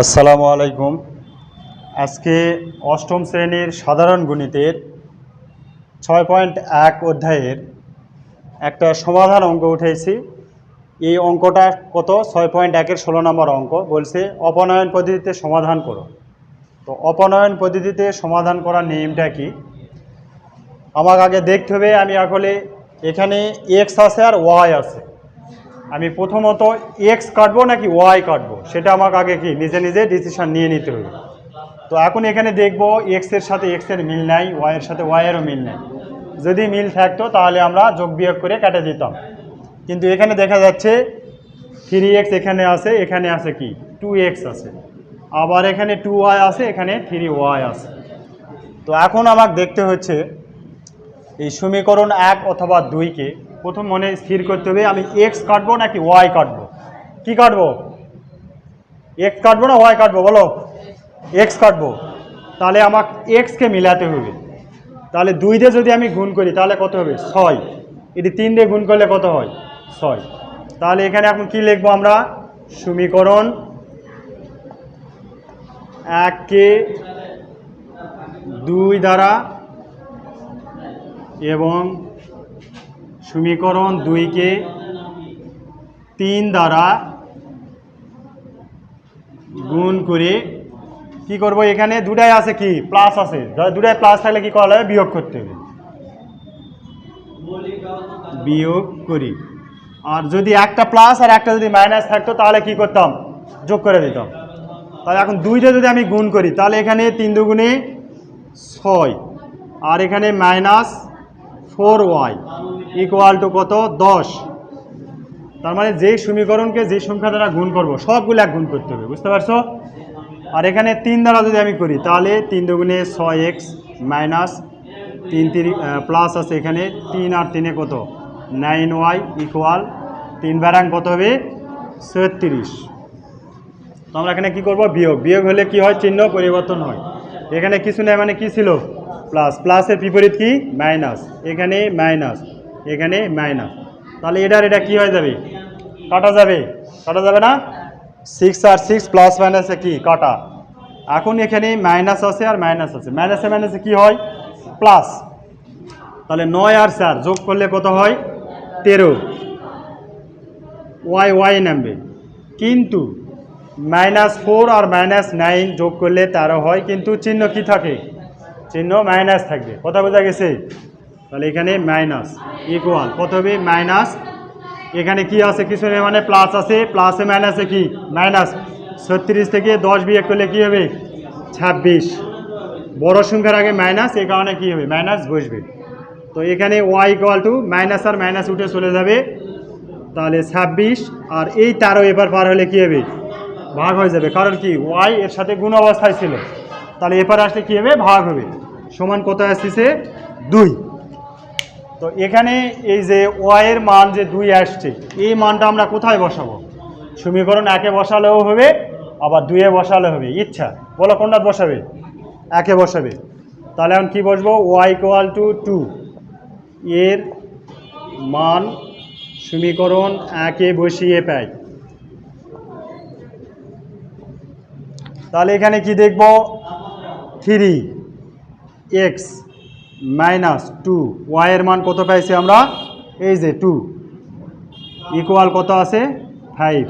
আসসালামু আলাইকুম। আজকে অষ্টম শ্রেণির সাধারণ গণিতের ছয় পয়েন্ট এক অধ্যায়ের একটা সমাধান অঙ্ক উঠেছি। এই অঙ্কটা কত? ছয় পয়েন্ট একের ষোলো নম্বর অঙ্ক বলছে, অপনয়ন পদ্ধতিতে সমাধান করো। তো অপনয়ন পদ্ধতিতে সমাধান করার নিয়মটা কি? আমাকে আগে দেখতে হবে, আমি আসলে এখানে এক্স আছে আর ওয়াই আছে। আমি প্রথমত এক্স কাটবো নাকি ওয়াই কাটবো? সেটা আমাকে আগে কি নিজে নিজে ডিসিশন নিয়ে নিতে হবে। তো এখন এখানে দেখব এক্সের সাথে এক্সের মিল নাই ওয়াইয়ের সাথে ওয়াইয়েরও মিল নাই। যদি মিল থাকতো তাহলে আমরা যোগ বিয়োগ করে কেটে দিতাম। কিন্তু এখানে দেখা যাচ্ছে থ্রি এক্স এখানে আছে এখানে আছে কি? টু এক্স আছে। আবার এখানে টু ওয়াই আছে, এখানে থ্রি ওয়াই আছে। তো এখন আমাকে দেখতে হচ্ছে এই সমীকরণ এক অথবা দুইকে প্রথম মনে স্থির করতে হবে, আমি এক্স কাটবো নাকি ওয়াই কাটবো? কি কাটবো? এক্স কাটবো না ওয়াই কাটবো, বলো? এক্স কাটবো। তাহলে আমাকে এক্সকে মিলাতে হবে। তাহলে দুই দিয়ে যদি আমি গুণ করি, তাহলে কত হবে? ছয়। এটি তিন দিয়ে গুণ করলে কত হয়? ছয়। তাহলে এখানে এখন কি লিখব আমরা? সমীকরণ এককে দুই দ্বারা এবং সমীকরণ দুইকে তিন দ্বারা গুণ করে কি করব এখানে? দুটাই আছে কি? প্লাস আছে। দুটাই প্লাস থাকলে কি করা হবে বিয়োগ করতে হবে। বিয়োগ করি। আর যদি একটা প্লাস আর একটা যদি মাইনাস থাকতো, তাহলে কি করতাম? যোগ করে দিতাম। তাহলে এখন দুইটা যদি আমি গুণ করি, তাহলে এখানে তিন দুগুণে ছয়। আর এখানে minus four Y equal to কত? দশ। তার মানে যে সমীকরণকে যে সংখ্যা দ্বারা গুণ করব, সবগুলো এক গুণ করতে হবে, বুঝতে পারছ? আর এখানে তিন দ্বারা যদি আমি করি, তাহলে তিন দুগুণে ছয় এক্স মাইনাস তিন তিন প্লাস আছে এখানে, তিন আর তিনে কত? নাইন ওয়াই ইকুয়াল তিন ব্যারাং কত হবে? ছত্রিশ। তো আমরা এখানে কি করব? বিয়োগ। বিয়োগ হলে কি হয়? চিহ্ন পরিবর্তন হয়। এখানে কিছু নেই মানে কি ছিল? প্লাস প্লাসের বিপরীত কি? মাইনাস এখানে মাইনাস এখানে মাইনাস তাহলে এটার এটা কি হয়ে যাবে? কাটা যাবে। কাটা যাবে না? সিক্স আর সিক্স প্লাস মাইনাসে কি? কাটা। এখন এখানে মাইনাস আছে আর মাইনাস আছে। মাইনাসে মাইনাসে কি হয়? প্লাস তাহলে নয় আর চার যোগ করলে কত হয়? তেরো। ওয়াই ওয়াই নামবে। কিন্তু মাইনাস ফোর আর মাইনাস নাইন যোগ করলে তেরো হয়, কিন্তু চিহ্ন কি থাকে? চিহ্ন মাইনাস থাকবে। কথা বোঝা গেছে? তাহলে এখানে মাইনাস ইকুয়াল কত হবে মাইনাস এখানে কি আছে? কিছু মানে প্লাস আছে। প্লাসে মাইনাসে কি? মাইনাস ছত্রিশ থেকে দশ বিয়োগ করলে কী হবে? ছাব্বিশ। বড় সংখ্যার আগে মাইনাস এ কারণে কী হবে? মাইনাস বসবে। তো এখানে ওয়াই ইকুয়াল টু মাইনাস আর মাইনাস উঠে চলে যাবে। তাহলে ছাব্বিশ আর এই তেরো এবার পার হলে কী হবে? ভাগ হয়ে যাবে। কারণ কি? ওয়াই এর সাথে গুণ অবস্থায় ছিল। তাহলে এপার আসলে কী হবে? ভাগ হবে। সমান কত আসতেছে? দুই। তো এখানে এই যে ওয়াইয়ের মান যে দুই আসছে, এই মানটা আমরা কোথায় বসাবো? সমীকরণ একে বসালেও হবে, আবার দুইয়ে বসালে হবে। ইচ্ছা, বলো কোনটা বসাবে? একে বসাবে। তাহলে এখন কী বসবো? ওয়াই ইকুয়াল টু টু এর মান সমীকরণ একে বসিয়ে পাই। তাহলে এখানে কি দেখব? Three X minus two. ওয়াইয়ের মান কত পাইছি আমরা? এই যে টু ইকুয়াল কত আছে? ফাইভ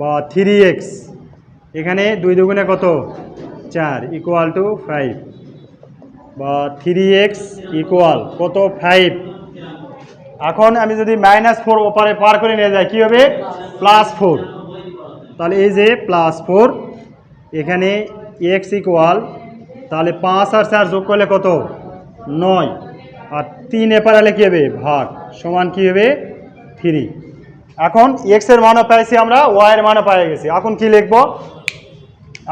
বা থ্রি এক্স এখানে দুই দুগুণে কত? চার। ইকুয়াল টু ফাইভ বা থ্রি এক্স ইকুয়াল কত? ফাইভ এখন আমি যদি মাইনাস ফোর ওপারে পার করে নিয়ে যাই, কী হবে? প্লাস ফোর তাহলে এই যে প্লাস ফোর এখানে এক্স ইকুয়াল তাহলে পাঁচ আর চার যোগ করলে কত? নয়। আর তিন এপার হলে কী হবে? ভাগ। সমান কী হবে? থ্রি। এখন এক্সের মানও পাইছি আমরা ওয়াইয়ের মানও পাই গেছি। এখন কি লিখব?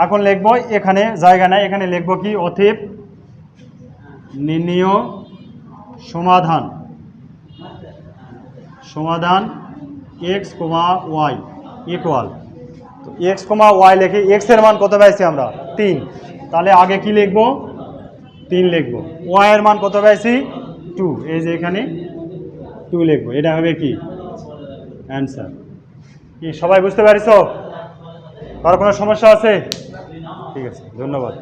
এখন লিখব এখানে জায়গা নাই, এখানে লিখব কি? অথেব নির্ণীয় সমাধান। সমাধান X comma Y equal to X comma Y লিখে এক্সের মান কত পাইছি আমরা? তিন। তাহলে আগে কি লিখব? তিন লিখব। ওয়াই এর মান কত পাইছি? টু এই যে এখানে টু লিখব। এটা হবে কি? অ্যান্সার কি, সবাই বুঝতে পারিস কারও কোনো সমস্যা আছে? ঠিক আছে, ধন্যবাদ।